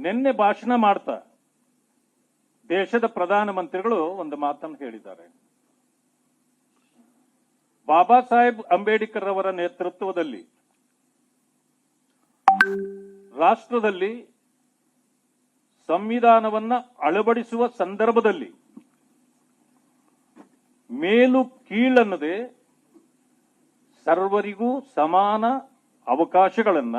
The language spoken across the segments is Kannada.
ನಿನ್ನೆ ಭಾಷಣ ಮಾಡ್ತಾ ದೇಶದ ಪ್ರಧಾನಮಂತ್ರಿಗಳು ಒಂದು ಮಾತನ್ನು ಹೇಳಿದ್ದಾರೆ. ಬಾಬಾ ಸಾಹೇಬ್ ಅಂಬೇಡ್ಕರ್ ಅವರ ನೇತೃತ್ವದಲ್ಲಿ ರಾಷ್ಟ್ರದಲ್ಲಿ ಸಂವಿಧಾನವನ್ನ ಅಳವಡಿಸುವ ಸಂದರ್ಭದಲ್ಲಿ ಮೇಲು ಕೀಳನ್ನದೆ ಸರ್ವರಿಗೂ ಸಮಾನ ಅವಕಾಶಗಳನ್ನ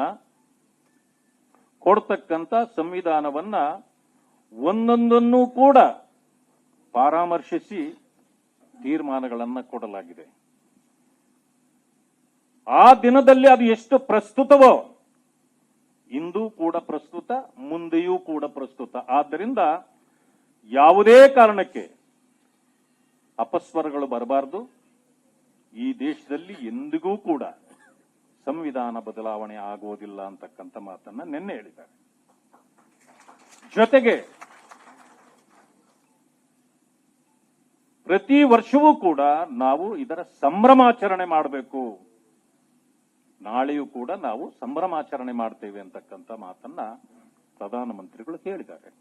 ಕೊಡ್ತಕ್ಕಂತ ಸಂವಿಧಾನವನ್ನ ಒಂದೊಂದನ್ನು ಕೂಡ ಪರಾಮರ್ಶಿಸಿ ತೀರ್ಮಾನಗಳನ್ನ ಕೊಡಲಾಗಿದೆ. ಆ ದಿನದಲ್ಲಿ ಅದು ಎಷ್ಟು ಪ್ರಸ್ತುತವೋ ಇಂದೂ ಕೂಡ ಪ್ರಸ್ತುತ, ಮುಂದೆಯೂ ಕೂಡ ಪ್ರಸ್ತುತ. ಆದ್ದರಿಂದ ಯಾವುದೇ ಕಾರಣಕ್ಕೆ ಅಪಸ್ವರಗಳು ಬರಬಾರದು. ಈ ದೇಶದಲ್ಲಿ ಎಂದಿಗೂ ಸಂವಿಧಾನ ಬದಲಾವಣೆ ಆಗುವುದಿಲ್ಲ ಅಂತಕ್ಕಂಥ ಮಾತನ್ನ ನಿನ್ನೆ ಹೇಳಿದ್ದಾರೆ. ಜೊತೆಗೆ ಪ್ರತಿ ವರ್ಷವೂ ಕೂಡ ನಾವು ಇದರ ಸಂಭ್ರಮಾಚರಣೆ ಮಾಡಬೇಕು. ನಾಳೆಯೂ ಕೂಡ ನಾವು ಸಂಭ್ರಮಾಚರಣೆ ಮಾಡ್ತೇವೆ ಅಂತಕ್ಕಂಥ ಮಾತನ್ನ ಪ್ರಧಾನಮಂತ್ರಿಗಳು ಹೇಳಿದ್ದಾರೆ.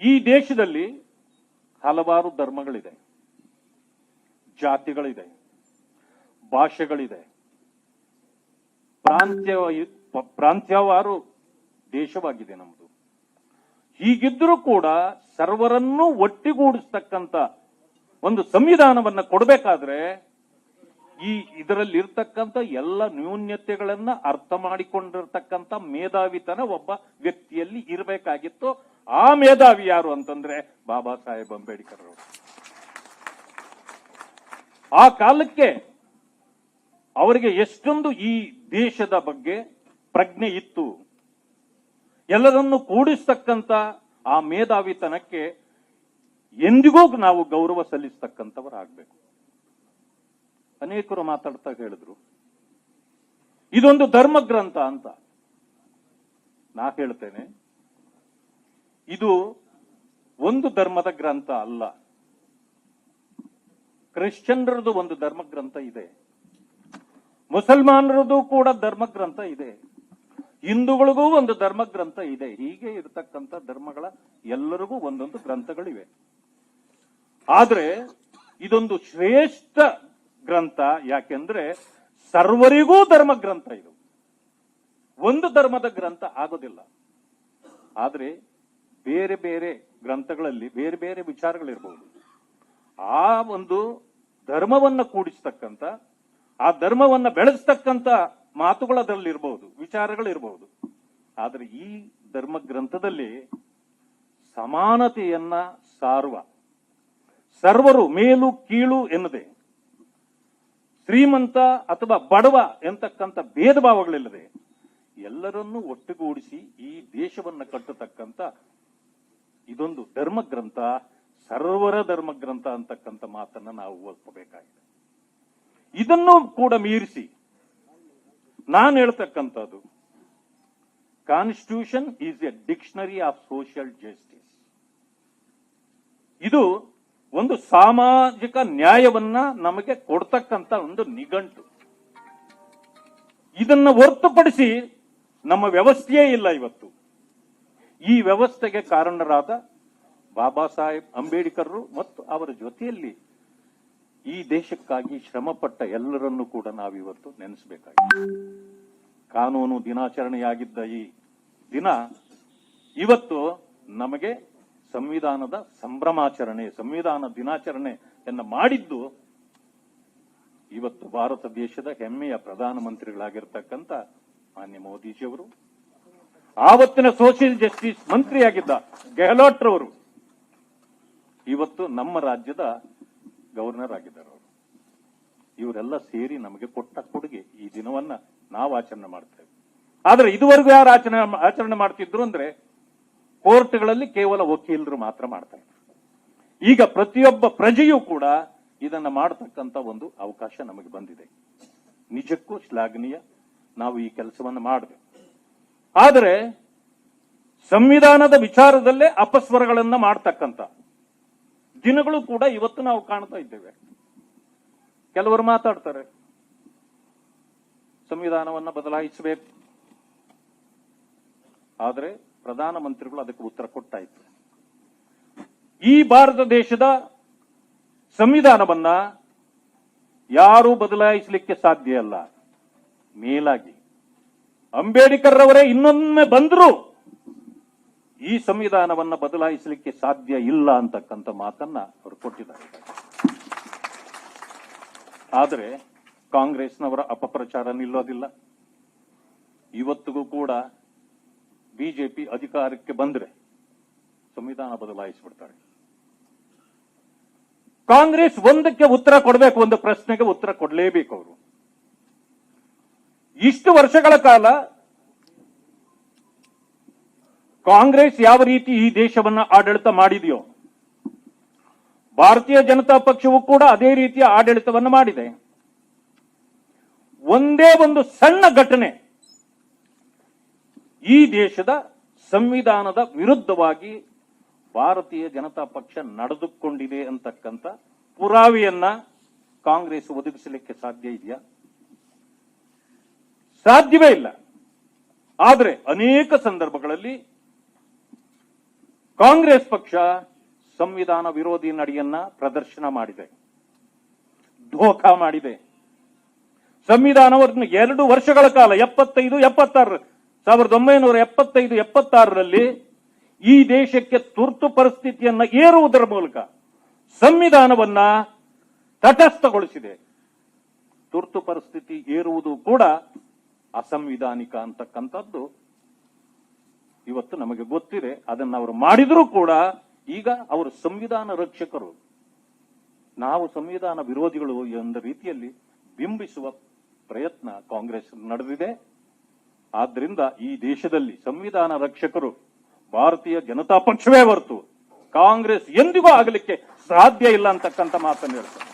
ಈ ದೇಶದಲ್ಲಿ ಹಲವಾರು ಧರ್ಮಗಳಿದೆ. ಜಾತಿಗಳಿದೆ. ಭಾಷೆಗಳಿದೆ. ಪ್ರಾಂತ್ಯ ಪ್ರಾಂತ್ಯವಾರು ದೇಶವಾಗಿದೆ ನಮ್ಮದು ಹೀಗಿದ್ರೂ ಕೂಡ ಸರ್ವರನ್ನೂ ಒಟ್ಟಿಗೂಡಿಸ್ತಕ್ಕಂಥ ಒಂದು ಸಂವಿಧಾನವನ್ನ ಕೊಡಬೇಕಾದ್ರೆ ಈ ಇದರಲ್ಲಿ ಇರ್ತಕ್ಕಂಥ ಎಲ್ಲ ನ್ಯೂನ್ಯತೆಗಳನ್ನ ಅರ್ಥ ಮಾಡಿಕೊಂಡಿರ್ತಕ್ಕಂಥ ಮೇಧಾವಿತನ ಒಬ್ಬ ವ್ಯಕ್ತಿಯಲ್ಲಿ ಇರಬೇಕಾಗಿತ್ತು. ಆ ಮೇಧಾವಿ ಯಾರು ಅಂತಂದ್ರೆ ಬಾಬಾ ಸಾಹೇಬ್ ಅಂಬೇಡ್ಕರ್ ಅವರು. ಆ ಕಾಲಕ್ಕೆ ಅವರಿಗೆ ಎಷ್ಟೊಂದು ಈ ದೇಶದ ಬಗ್ಗೆ ಪ್ರಜ್ಞೆ ಇತ್ತು. ಎಲ್ಲರನ್ನು ಕೂಡಿಸ್ತಕ್ಕಂಥ ಆ ಮೇಧಾವಿತನಕ್ಕೆ ಎಂದಿಗೂ ನಾವು ಗೌರವ ಸಲ್ಲಿಸ್ತಕ್ಕಂಥವರಾಗಬೇಕು. ಅನೇಕರು ಮಾತಾಡ್ತಾ ಹೇಳಿದ್ರು. ಇದೊಂದು ಧರ್ಮ ಗ್ರಂಥ ಅಂತ ನಾ ಹೇಳ್ತೇನೆ. ಇದು ಒಂದು ಧರ್ಮದ ಗ್ರಂಥ ಅಲ್ಲ. ಕ್ರಿಶ್ಚಿಯನ್ರದ್ದು ಒಂದು ಧರ್ಮ ಗ್ರಂಥ ಇದೆ. ಮುಸಲ್ಮಾನರದು ಕೂಡ ಧರ್ಮ ಗ್ರಂಥ ಇದೆ. ಹಿಂದೂಗಳಿಗೂ ಒಂದು ಧರ್ಮ ಗ್ರಂಥ ಇದೆ. ಹೀಗೆ ಇರತಕ್ಕಂಥ ಧರ್ಮಗಳ ಎಲ್ಲರಿಗೂ ಒಂದೊಂದು ಗ್ರಂಥಗಳಿವೆ. ಆದ್ರೆ ಇದೊಂದು ಶ್ರೇಷ್ಠ ಗ್ರಂಥ, ಯಾಕೆಂದ್ರೆ ಸರ್ವರಿಗೂ ಧರ್ಮ ಗ್ರಂಥ ಇದು. ಒಂದು ಧರ್ಮದ ಗ್ರಂಥ ಆಗೋದಿಲ್ಲ. ಆದ್ರೆ ಬೇರೆ ಬೇರೆ ಗ್ರಂಥಗಳಲ್ಲಿ ಬೇರೆ ಬೇರೆ ವಿಚಾರಗಳಿರಬಹುದು ಆ ಒಂದು ಧರ್ಮವನ್ನ ಕೂಡಿಸ್ತಕ್ಕಂಥ ಆ ಧರ್ಮವನ್ನ ಬೆಳೆಸ್ತಕ್ಕಂಥ ಮಾತುಗಳು ಅದರಲ್ಲಿ ಇರಬಹುದು ವಿಚಾರಗಳಿರಬಹುದು ಆದ್ರೆ ಈ ಧರ್ಮ ಗ್ರಂಥದಲ್ಲಿ ಸಮಾನತೆಯನ್ನ ಸಾರುವ, ಸರ್ವರು ಮೇಲು ಕೀಳು ಎನ್ನದೆ, ಶ್ರೀಮಂತ ಅಥವಾ ಬಡವ ಎಂತಕ್ಕಂಥ ಭೇದ ಭಾವಗಳಿಲ್ಲದೆ ಎಲ್ಲರನ್ನೂ ಒಟ್ಟುಗೂಡಿಸಿ ಈ ದೇಶವನ್ನ ಕಟ್ಟತಕ್ಕಂಥ ಇದೊಂದು ಧರ್ಮ ಗ್ರಂಥ ಸರ್ವರ ಧರ್ಮ ಗ್ರಂಥ ಅಂತಕ್ಕಂಥ ಮಾತನ್ನ ನಾವು ಒಪ್ಪಬೇಕಾಗಿದೆ ಇದನ್ನು ಕೂಡ ಮೀರಿಸಿ. ನಾನು ಹೇಳ್ತಕ್ಕಂಥದ್ದು constitution is a dictionary of social justice ಇದು ಒಂದು ಸಾಮಾಜಿಕ ನ್ಯಾಯವನ್ನ ನಮಗೆ ಕೊಡ್ತಕ್ಕಂತ ಒಂದು ನಿಘಂಟು. ಇದನ್ನ ಹೊರತುಪಡಿಸಿ ನಮ್ಮ ವ್ಯವಸ್ಥೆಯೇ ಇಲ್ಲ ಇವತ್ತು. ಈ ವ್ಯವಸ್ಥೆಗೆ ಕಾರಣರಾದ ಬಾಬಾ ಸಾಹೇಬ್ ಅಂಬೇಡ್ಕರ್ ಮತ್ತು ಅವರ ಜೊತೆಯಲ್ಲಿ ಈ ದೇಶಕ್ಕಾಗಿ ಶ್ರಮಪಟ್ಟ ಎಲ್ಲರನ್ನೂ ಕೂಡ ನಾವಿವತ್ತು ನೆನೆಸಬೇಕಾಗಿದೆ. ಕಾನೂನು ದಿನಾಚರಣೆಯಾಗಿದ್ದ ಈ ದಿನ ಇವತ್ತು ನಮಗೆ ಸಂವಿಧಾನದ ಸಂಭ್ರಮಾಚರಣೆ, ಸಂವಿಧಾನ ದಿನಾಚರಣೆಯನ್ನ ಮಾಡಿದ್ದು ಇವತ್ತು ಭಾರತ ದೇಶದ ಹೆಮ್ಮೆಯ ಪ್ರಧಾನಮಂತ್ರಿಗಳಾಗಿರ್ತಕ್ಕಂಥ ಮಾನ್ಯ ಮೋದಿಜಿಯವರು, ಆವತ್ತಿನ ಸೋಷಿಯಲ್ ಜಸ್ಟಿಸ್ ಮಂತ್ರಿಯಾಗಿದ್ದ ಗೆಹ್ಲೋಟ್ ರವರು ಇವತ್ತು ನಮ್ಮ ರಾಜ್ಯದ ಗವರ್ನರ್ ಆಗಿದ್ದಾರೆ ಅವರು. ಇವರೆಲ್ಲ ಸೇರಿ ನಮಗೆ ಕೊಟ್ಟ ಕೊಡುಗೆ ಈ ದಿನವನ್ನ ನಾವು ಆಚರಣೆ ಮಾಡ್ತೇವೆ. ಆದ್ರೆ ಇದುವರೆಗೂ ಯಾರು ಆಚರಣೆ ಆಚರಣೆ ಮಾಡ್ತಿದ್ರು ಅಂದ್ರೆ ಕೋರ್ಟ್ಗಳಲ್ಲಿ ಕೇವಲ ವಕೀಲರು ಮಾತ್ರ ಮಾಡ್ತಾರೆ ಈಗ ಪ್ರತಿಯೊಬ್ಬ ಪ್ರಜೆಯೂ ಕೂಡ ಇದನ್ನ ಮಾಡತಕ್ಕಂತ ಒಂದು ಅವಕಾಶ ನಮಗೆ ಬಂದಿದೆ. ನಿಜಕ್ಕೂ ಶ್ಲಾಘನೀಯ ನಾವು ಈ ಕೆಲಸವನ್ನು ಮಾಡಬೇಕು ಆದರೆ ಸಂವಿಧಾನದ ವಿಚಾರದಲ್ಲೇ ಅಪಸ್ವರಗಳನ್ನ ಮಾಡ್ತಕ್ಕಂತ ದಿನಗಳು ಕೂಡ ಇವತ್ತು ನಾವು ಕಾಣ್ತಾ ಇದ್ದೇವೆ. ಕೆಲವರು ಮಾತಾಡ್ತಾರೆ. ಸಂವಿಧಾನವನ್ನ ಬದಲಾಯಿಸಬೇಕು. ಆದರೆ ಪ್ರಧಾನಮಂತ್ರಿಗಳು ಅದಕ್ಕೆ ಉತ್ತರ ಕೊಟ್ಟಾಯ್ತು ಈ ಭಾರತ ದೇಶದ ಸಂವಿಧಾನವನ್ನ ಯಾರು ಬದಲಾಯಿಸಲಿಕ್ಕೆ ಸಾಧ್ಯ ಅಲ್ಲ ಮೇಲಾಗಿ. ಅಂಬೇಡ್ಕರ್ ಅವರೇ ಇನ್ನೊಮ್ಮೆ ಬಂದರೂ ಈ ಸಂವಿಧಾನವನ್ನು ಬದಲಾಯಿಸಲಿಕ್ಕೆ ಸಾಧ್ಯ ಇಲ್ಲ ಅಂತಕ್ಕಂಥ ಮಾತನ್ನ ಅವರು ಕೊಟ್ಟಿದ್ದಾರೆ. ಆದರೆ ಕಾಂಗ್ರೆಸ್ನವರ ಅಪಪ್ರಚಾರ ನಿಲ್ಲೋದಿಲ್ಲ. ಇವತ್ತಿಗೂ ಕೂಡ ಬಿಜೆಪಿ ಅಧಿಕಾರಕ್ಕೆ ಬಂದ್ರೆ ಸಂವಿಧಾನ ಬದಲಾಯಿಸಿಬಿಡ್ತಾರೆ. ಕಾಂಗ್ರೆಸ್ ಒಂದಕ್ಕೆ ಉತ್ತರ ಕೊಡಬೇಕು ಒಂದು ಪ್ರಶ್ನೆಗೆ ಉತ್ತರ ಕೊಡಲೇಬೇಕು ಅವರು. ಇಷ್ಟು ವರ್ಷಗಳ ಕಾಲ ಕಾಂಗ್ರೆಸ್ ಯಾವ ರೀತಿ ಈ ದೇಶವನ್ನ ಆಡಳಿತ ಮಾಡಿದೆಯೋ, ಭಾರತೀಯ ಜನತಾ ಪಕ್ಷವು ಕೂಡ ಅದೇ ರೀತಿಯ ಆಡಳಿತವನ್ನು ಮಾಡಿದೆ. ಒಂದೇ ಒಂದು ಸಣ್ಣ ಘಟನೆ ಈ ದೇಶದ ಸಂವಿಧಾನದ ವಿರುದ್ಧವಾಗಿ ಭಾರತೀಯ ಜನತಾ ಪಕ್ಷ ನಡೆದುಕೊಂಡಿದೆ ಅಂತಕ್ಕಂಥ ಪುರಾವೆಯನ್ನ ಕಾಂಗ್ರೆಸ್ ಒದಗಿಸಲಿಕ್ಕೆ ಸಾಧ್ಯ ಇದೆಯಾ? ಸಾಧ್ಯವೇ ಇಲ್ಲ. ಆದರೆ ಅನೇಕ ಸಂದರ್ಭಗಳಲ್ಲಿ ಕಾಂಗ್ರೆಸ್ ಪಕ್ಷ ಸಂವಿಧಾನ ವಿರೋಧಿ ನಡೆಯನ್ನ ಪ್ರದರ್ಶನ ಮಾಡಿದೆ. ಧೋಖಾ ಮಾಡಿದೆ. ಸಂವಿಧಾನವನ್ನು ಎರಡು ವರ್ಷಗಳ ಕಾಲ, ಎಪ್ಪತ್ತೈದು, ಎಪ್ಪತ್ತಾರು, ಸಾವಿರದ ಒಂಬೈನೂರ ಎಪ್ಪತ್ತೈದು, ಎಪ್ಪತ್ತಾರರಲ್ಲಿ ಈ ದೇಶಕ್ಕೆ ತುರ್ತು ಪರಿಸ್ಥಿತಿಯನ್ನ ಏರುವುದರ ಮೂಲಕ ಸಂವಿಧಾನವನ್ನ ತಟಸ್ಥಗೊಳಿಸಿದೆ. ತುರ್ತು ಪರಿಸ್ಥಿತಿ ಏರುವುದು ಕೂಡ ಅಸಂವಿಧಾನಿಕ ಅಂತಕ್ಕಂಥದ್ದು. ಇವತ್ತು ನಮಗೆ ಗೊತ್ತಿದೆ, ಅದನ್ನ ಅವರು ಮಾಡಿದರೂ ಕೂಡ ಈಗ ಅವರು ಸಂವಿಧಾನ ರಕ್ಷಕರು. ನಾವು ಸಂವಿಧಾನ ವಿರೋಧಿಗಳು ಎಂದ ರೀತಿಯಲ್ಲಿ ಬಿಂಬಿಸುವ ಪ್ರಯತ್ನ ಕಾಂಗ್ರೆಸ್ ನಡೆದಿದೆ. ಆದ್ರಿಂದ ಈ ದೇಶದಲ್ಲಿ ಸಂವಿಧಾನ ರಕ್ಷಕರು ಭಾರತೀಯ ಜನತಾ ಪಕ್ಷವೇ ಹೊರತು ಕಾಂಗ್ರೆಸ್ ಎಂದಿಗೂ ಆಗಲಿಕ್ಕೆ ಸಾಧ್ಯ ಇಲ್ಲ ಅಂತಕ್ಕಂಥ ಮಾತನ್ನು ಹೇಳ್ತಾರೆ.